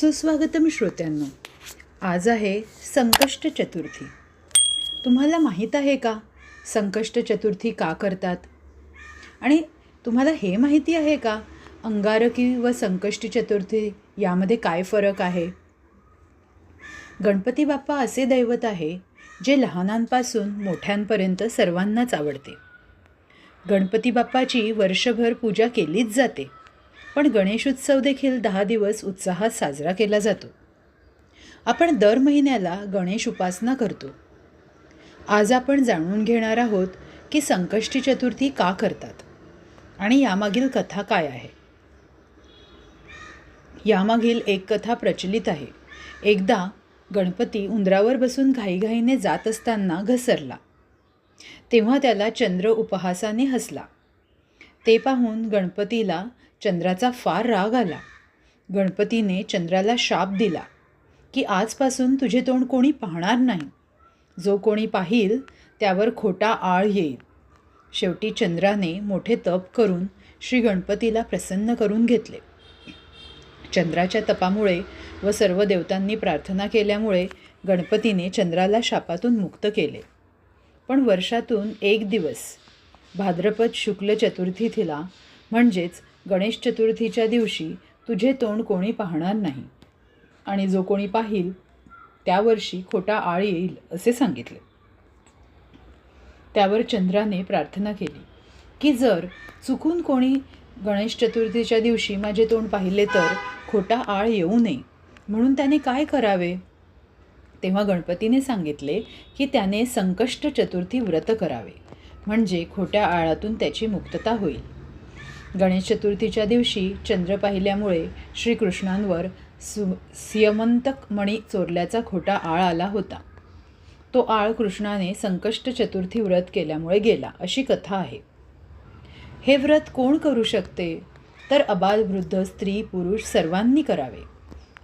सुस्वागतम श्रोत्यांनो आज आहे संकष्ट चतुर्थी. तुम्हाला माहीत आहे का संकष्ट चतुर्थी का करतात? आणि तुम्हाला हे माहिती आहे का अंगारकी व संकष्टी चतुर्थी यामध्ये काय फरक आहे? गणपती बाप्पा असे दैवत आहे जे लहानांपासून मोठ्यांपर्यंत सर्वांनाच आवडते. गणपती बाप्पाची वर्षभर पूजा केलीच जाते. पण गणेशोत्सव देखील दहा दिवस उत्साहात साजरा केला जातो. आपण दर महिन्याला गणेश उपासना करतो. आज आपण जाणून घेणार आहोत की संकष्टी चतुर्थी का करतात आणि यामागील कथा काय आहे. यामागील एक कथा प्रचलित आहे. एकदा गणपती उंदरावर बसून घाईघाईने जात असताना घसरला. तेव्हा त्याला चंद्र उपहासाने हसला. ते पाहून गणपतीला चंद्राचा फार राग आला. गणपतीने चंद्राला शाप दिला की आजपासून तुझे तोंड कोणी पाहणार नाही. जो कोणी पाहील त्यावर खोटा आळ येईल. शेवटी चंद्राने मोठे तप करून श्री गणपतीला प्रसन्न करून घेतले. चंद्राच्या तपामुळे व सर्व देवतांनी प्रार्थना केल्यामुळे गणपतीने चंद्राला शापातून मुक्त केले. पण वर्षातून एक दिवस भाद्रपद शुक्ल चतुर्थीला म्हणजेच गणेश चतुर्थीच्या दिवशी तुझे तोंड कोणी पाहणार नाही. आणि जो कोणी पाहील त्या वर्षी खोटा आळ येईल असे सांगितले. त्यावर चंद्राने प्रार्थना केली की जर चुकून कोणी गणेश चतुर्थीच्या दिवशी माझे तोंड पाहिले तर खोटा आळ येऊ नये. म्हणून त्याने काय करावे? तेव्हा गणपतीने सांगितले की त्याने संकष्ट चतुर्थी व्रत करावे. म्हणजे खोट्या आळातून त्याची मुक्तता होईल. गणेश चतुर्थीच्या दिवशी चंद्र पाहिल्यामुळे श्रीकृष्णांवर सु सियमंतक मणी चोरल्याचा खोटा आळ आला होता. तो आळ कृष्णाने संकष्ट चतुर्थी व्रत केल्यामुळे गेला अशी कथा आहे. हे व्रत कोण करू शकते? तर अबाल वृद्ध स्त्री पुरुष सर्वांनी करावे.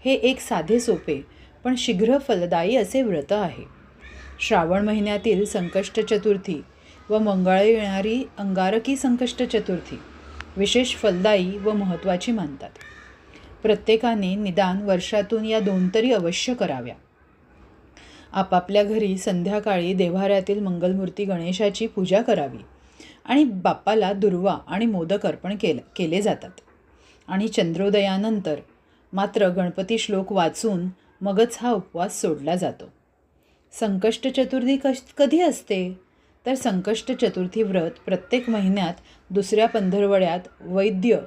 हे एक साधे सोपे पण शीघ्र फलदायी असे व्रत आहे. श्रावण महिन्यातील संकष्ट चतुर्थी व मंगळ येणारी अंगारकी संकष्ट चतुर्थी विशेष फलदायी व महत्त्वाची मानतात. प्रत्येकाने निदान वर्षातून या दोन तरी अवश्य कराव्या. आपापल्या घरी संध्याकाळी देव्हाऱ्यातील मंगलमूर्ती गणेशाची पूजा करावी आणि बाप्पाला दुर्वा आणि मोदक अर्पण केल केले जातात. आणि चंद्रोदयानंतर मात्र गणपती श्लोक वाचून मगच हा उपवास सोडला जातो. संकष्ट चतुर्थी कश कधी असते? तर संकष्ट चतुर्थी व्रत प्रत्येक महिन्यात दुसऱ्या पंधरवड्यात वैद्य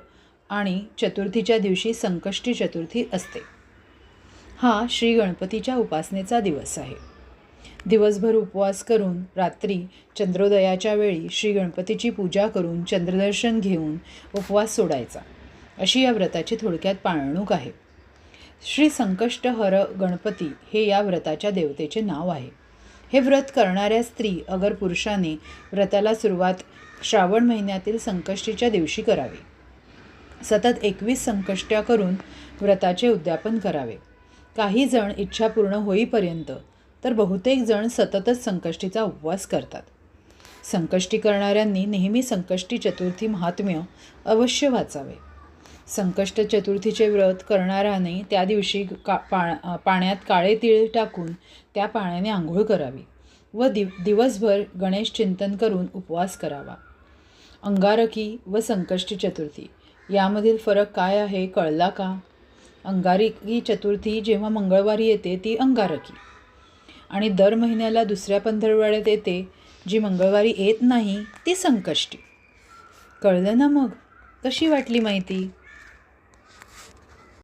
आणि चतुर्थीच्या दिवशी संकष्टी चतुर्थी असते. हा श्री गणपतीच्या उपासनेचा दिवस आहे. दिवसभर उपवास करून रात्री चंद्रोदयाच्या वेळी श्री गणपतीची पूजा करून चंद्रदर्शन घेऊन उपवास सोडायचा अशी या व्रताची थोडक्यात पाळणूक आहे. श्री संकष्ट हर गणपती हे या व्रताच्या देवतेचे नाव आहे. हे व्रत करणाऱ्या स्त्री अगर पुरुषाने व्रताला सुरुवात श्रावण महिन्यातील संकष्टीच्या दिवशी करावी. सतत एकवीस संकष्ट्या करून व्रताचे उद्यापन करावे. काही जण इच्छा पूर्ण होईपर्यंत तर बहुतेक जण सततच संकष्टीचा उपवास करतात. संकष्टी करणाऱ्यांनी नेहमी संकष्टी चतुर्थी महात्म्य अवश्य वाचावे. संकष्ट चतुर्थीचे व्रत करणाऱ्याने त्या दिवशी का पा पाण्यात काळे तीळ टाकून त्या पाण्याने आंघोळ करावी व दिव दिवसभर गणेश चिंतन करून उपवास करावा. अंगारकी व संकष्टी चतुर्थी यामधील फरक काय आहे कळला का? अंगारकी चतुर्थी जेव्हा मंगळवारी येते ती अंगारकी. आणि दर महिन्याला दुसऱ्या पंधरवड्यात येते जी मंगळवारी येत नाही ती संकष्टी. कळलं ना मग? कशी वाटली माहिती?